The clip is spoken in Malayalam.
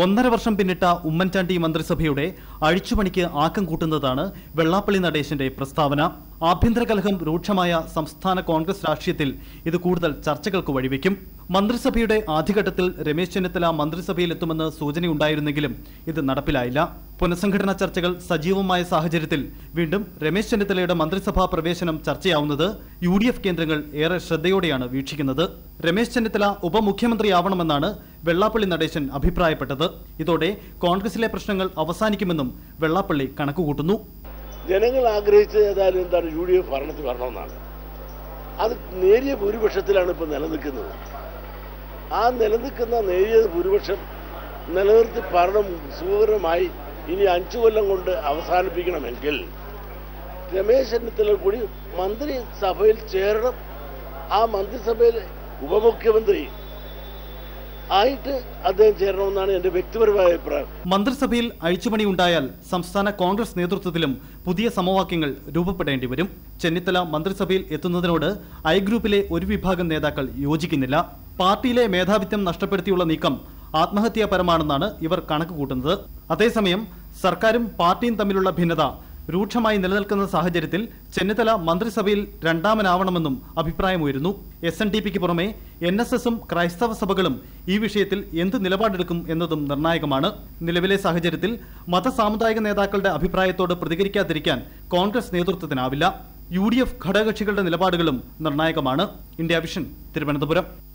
ഒന്നര വർഷം പിന്നിട്ട ഉമ്മൻചാണ്ടി മന്ത്രിസഭയുടെ അഴിച്ചുപണിക്ക് ആക്കം കൂട്ടുന്നതാണ് വെള്ളാപ്പള്ളി നടേശന്റെ പ്രസ്താവന ആഭ്യന്തര കലഹം രൂക്ഷമായ സംസ്ഥാന കോൺഗ്രസ് രാഷ്ട്രീയത്തിൽ ഇത് കൂടുതൽ ചർച്ചകൾക്ക് വഴിവെക്കും. മന്ത്രിസഭയുടെ ആദ്യഘട്ടത്തിൽ രമേശ് ചെന്നിത്തല മന്ത്രിസഭയിലെത്തുമെന്ന് സൂചനയുണ്ടായിരുന്നെങ്കിലും ഇത് നടപ്പിലായില്ല. പുനഃസംഘടനാ ചർച്ചകൾ സജീവമായ സാഹചര്യത്തിൽ വീണ്ടും രമേശ് ചെന്നിത്തലയുടെ മന്ത്രിസഭാ പ്രവേശനം ചർച്ചയാവുന്നത് യു ഡി എഫ് കേന്ദ്രങ്ങൾ ഏറെ ശ്രദ്ധയോടെയാണ് വീക്ഷിക്കുന്നത്. രമേശ് ചെന്നിത്തല ഉപമുഖ്യമന്ത്രിയാവണമെന്നാണ് വെള്ളാപ്പള്ളി നടേശൻ അഭിപ്രായപ്പെട്ടത്. ഇതോടെ കോൺഗ്രസിലെ പ്രശ്നങ്ങൾ അവസാനിക്കുമെന്നും വെള്ളാപ്പള്ളി കണക്കുകൂട്ടുന്നു. ജനങ്ങൾ ആഗ്രഹിച്ചത് ഏതായാലും എന്താണ് യു ഡി എഫ് ഭരണത്തിൽ വരണമെന്നാണ്. അത് നേരിയ ഭൂരിപക്ഷത്തിലാണ് ഇപ്പോൾ നിലനിൽക്കുന്നത്. ആ നിലനിൽക്കുന്ന നേരിയ ഭൂരിപക്ഷം നിലനിർത്തി ഭരണം സുഖകരമായി ഇനി അഞ്ചു കൊല്ലം കൊണ്ട് അവസാനിപ്പിക്കണമെങ്കിൽ രമേശ് ചെന്നിത്തല കൂടി മന്ത്രിസഭയിൽ ചേരണം. ആ മന്ത്രിസഭയിൽ ഉപമുഖ്യമന്ത്രി ആയിട്ട് അദ്ദേഹം ചേരണമെന്നാണ് എന്റെ വ്യക്തിപരമായ അഭിപ്രായം. മന്ത്രിസഭയിൽ അഴിച്ചുപണി ഉണ്ടായാൽ സംസ്ഥാന കോൺഗ്രസ് നേതൃത്വത്തിലും പുതിയ സമവാക്യങ്ങൾ രൂപപ്പെടേണ്ടി വരും. ചെന്നിത്തല മന്ത്രിസഭയിൽ എത്തുന്നതിനോട് ഐ ഗ്രൂപ്പിലെ ഒരു വിഭാഗം നേതാക്കൾ യോജിക്കുന്നില്ല. പാർട്ടിയിലെ മേധാവിത്വം നഷ്ടപ്പെടുത്തിയുള്ള നീക്കം ആത്മഹത്യാപരമാണെന്നാണ് ഇവർ കണക്ക് കൂട്ടുന്നത് അതേസമയം സർക്കാരും പാർട്ടിയും തമ്മിലുള്ള ഭിന്നത രൂക്ഷമായി നിലനിൽക്കുന്ന സാഹചര്യത്തിൽ ചെന്നിത്തല മന്ത്രിസഭയിൽ രണ്ടാമനാവണമെന്നും അഭിപ്രായമുയരുന്നു. എസ് എൻ ഡി പിക്ക് പുറമെ എൻ എസ് എസും ക്രൈസ്തവ സഭകളും ഈ വിഷയത്തിൽ എന്ത് നിലപാടെടുക്കും എന്നതും നിർണായകമാണ്. നിലവിലെ സാഹചര്യത്തിൽ മതസാമുദായിക നേതാക്കളുടെ അഭിപ്രായത്തോട് പ്രതികരിക്കാതിരിക്കാൻ കോൺഗ്രസ് നേതൃത്വത്തിനാവില്ല. യു ഡി എഫ് ഘടകകക്ഷികളുടെ നിലപാടുകളും നിർണായകമാണ്. India vision Thiruvananthapuram.